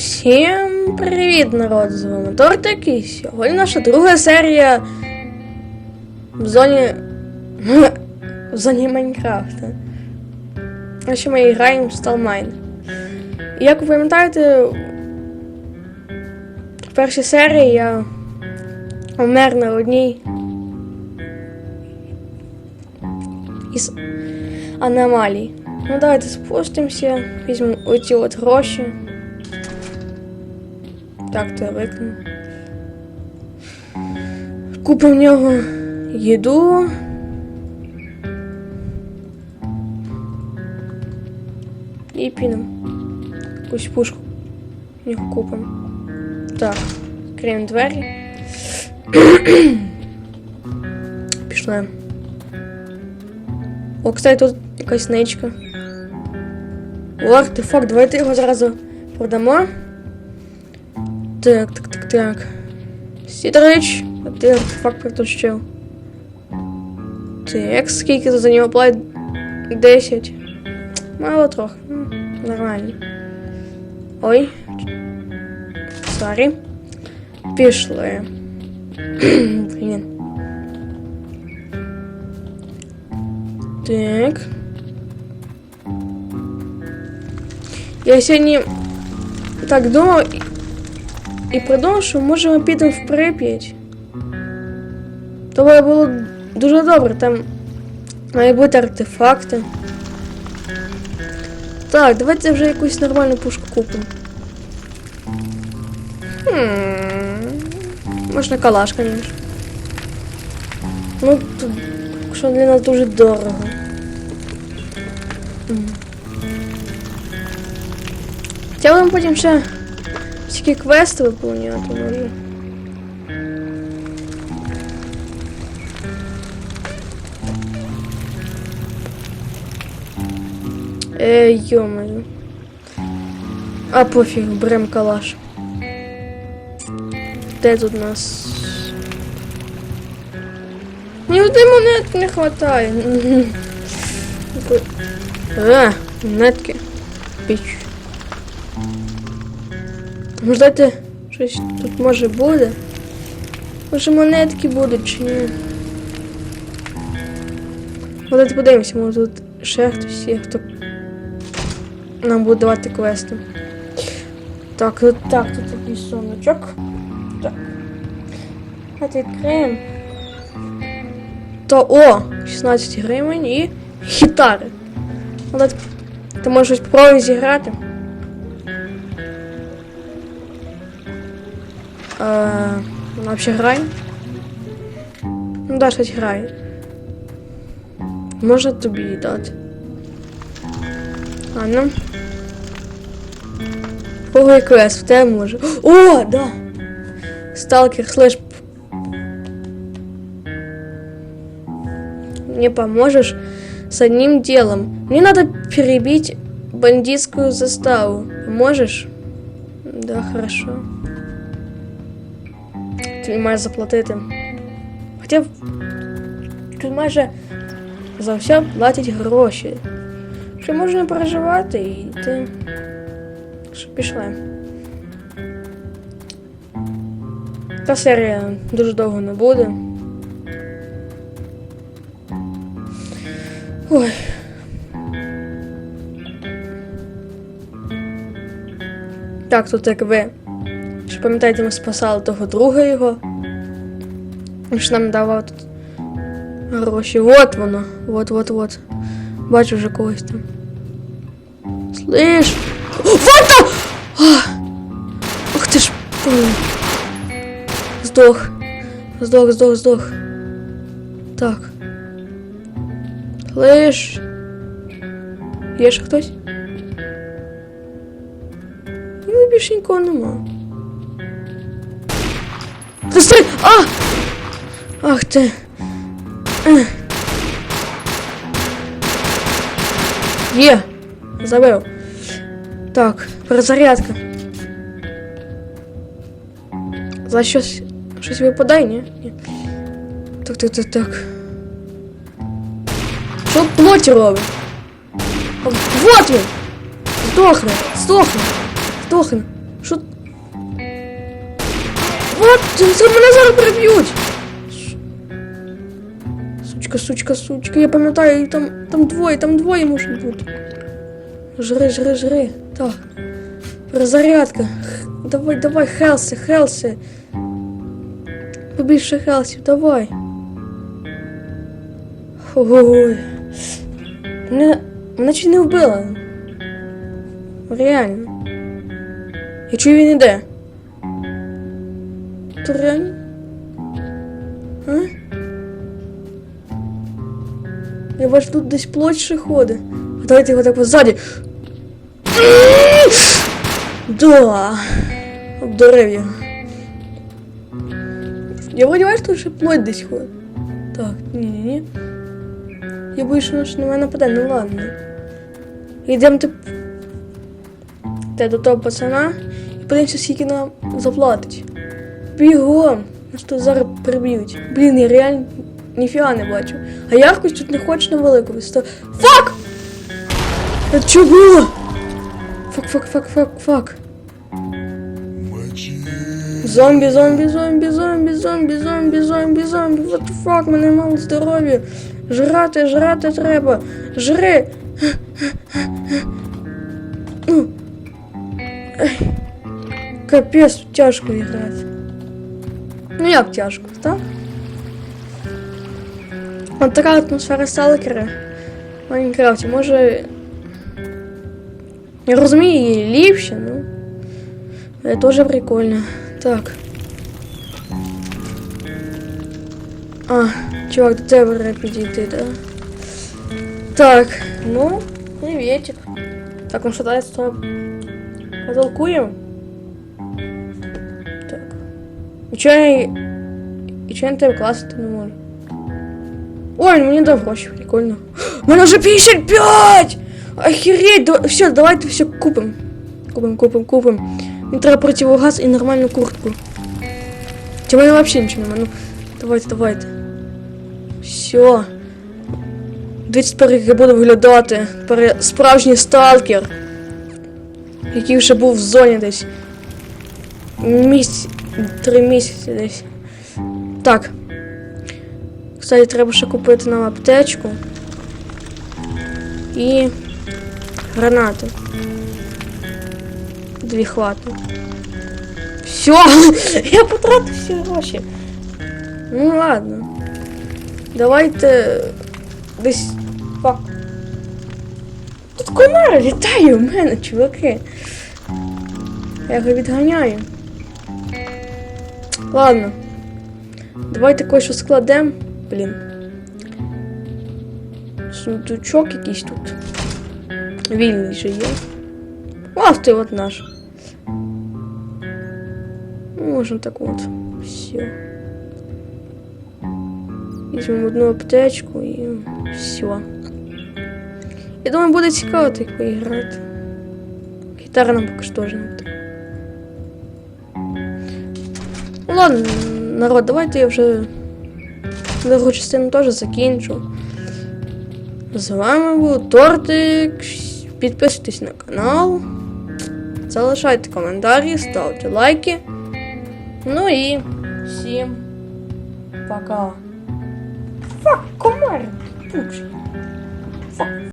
Всім привіт, народ! З вами Тортик і сьогодні наша друга серія в зоні. в зоні Майнкрафта. А ми граємо в Сталмайн. Як ви пам'ятаєте, в першій серії я помер на одній із аномалій. Ну давайте спустимося, візьмемо оці от гроші. Так, то я викину. Купимо в нього їду. І підемо. Якусь пушку в нього купимо. Так, відкриємо двері. Пішли. О, кстати, тут якась ничка. О, артефакт, давайте його зразу продамо. Так, так, так, так. Сідорич, а ти артефакт притащив. Так, скільки за нього платить? 10. Мало трохи. Ну, Нормально. Ой. Сорі. Пішли. Блін. Так. Я сьогодні так думав І- придумав, що може ми підемо в Прип'ять. То було дуже добре, там мають бути артефакти. Так, давайте вже якусь нормальну пушку купимо. Хм. Можна калаш, звісно. Ну, тут, що для нас дуже дорого. Будемо потім ще всякі квести виповнювати може. Ей, йомаю. А пофіг, берем калаш. Де тут у нас? Ні одної монетки не хватає. А, монетки. Піч. Може щось тут може буде? Може монетки будуть чи ні? Давайте подивимося, може тут ще хтось є, хто нам буде давати квести. Так, тут так, тут такий соночок. Так. Давайте відкриємо. То о! 16 гривень і. Ну, давайте- Ти можеш попробуй зіграти. Е, вона взагалі грає? Ну да, щось грає. Можна тобі її дати. А ну. Кого квест в тебе може. О, да! Сталкер слэш. Мне поможешь с одним делом. Мне надо перебить бандитскую заставу. Можешь? Да, хорошо. Ти маєш заплатити. Хоча тут майже за все платять гроші. Що можна переживати і йти. Що пішли. Та серія дуже довго не буде. Ой. Так, тут як ви. Що пам'ятаєте, ми спасали того друга його. Він ж нам давав тут гроші. Вот воно. Вот. Бачу вже когось там. Слиш! Там! А! Ти ж. Здох. Здох, здох, здох. Так. Слиш. Є ще хтось? Ну, більше нікого нема. Та стой! А! Ах ти. Ех. Є! Забив. Так, перезарядка. За щось. Щось випадає, ні? Ні. Так, так, так, так. Що плоті робить? А, Вот він! Здохне! Здохне! Здохне! Що? Це мене зараз приб'ють! С- Сучка, сучка, сучка, я пам'ятаю, там, там двоє, там двоє можуть бути. Жри, жри, жри. Так. Перезарядка. Х- Давай, давай, Хелси, Хелси. Побільше Хелсів, давай. Ой. Мене, мене чи не вбила. Реально. Я чую він іде. Реально? А? Я бачу, тут десь плоть ще ходить. А давайте його так от ззаді. Да. Обдурив його. Я бачу, тут ще плоть десь ходить. Так, ні-ні-ні. Я боюсь, що на мене нападе, ну ладно. Йдемо. Те до того пацана і подивимося, скільки нам заплатить. Бігом! Нас тут зараз приб'ють. Блін, я реально ніфіга не бачу. А яркость тут не хоче на велику висоту. Фак! Що було? Фак, фак, фак, фак, фак. Зомбі, зомбі, зомбі, зомбі, зомбі, зомбі, зомбі, зомбі. What the fuck, мене мало здоров'я. Жрати, жрати треба. Жри. Ну. Капець, тяжко грати. Ну як тяжко, так? От така атмосфера сталкера в Майнкрафті. Може. Я розумію, її ліпше, ну. Але теж прикольно. Так. А, чувак, до тебе треба підійти, да? Так, ну, приветик. Так, он шатается, то потолкуем. Так. І чого я... І чого я на тебе класити не можу? Ой, мені дав гроші, прикольно. У мене вже 55! Охереть! Да... Все, давайте все купим. Купим, купим, купим. Мені треба противогаз і нормальну куртку. Чи в мене взагалі нічого немає. Ну, давайте, давайте. Все. Дивіться, тепер як я буду виглядати. Тепер справжній сталкер. Який вже був в зоні десь. Місяць. Три місяці десь. Так. Кстати, треба ще купити нам аптечку. І гранати. Дві хватить. Все, я потратив всі гроші. Ну ладно. Давайте десь. Фак. Тут комара літає у мене, чуваки. Я його відганяю. Ладно. Давайте кое-що складемо. Блін. Сундучок якийсь тут. Вільний же є. Ах ти от наш. Можем так от. Все. Візьмемо одну аптечку і все. Я думаю, буде цікаво так поіграти. Гітара нам поки що теж не Ну ладно, народ, давайте я вже другу частину теж закінчу. З вами був Тортик. Підписуйтесь на канал. Залишайте коментарі, ставте лайки. Ну і всім пока. Фак, комар, пучий. Фак.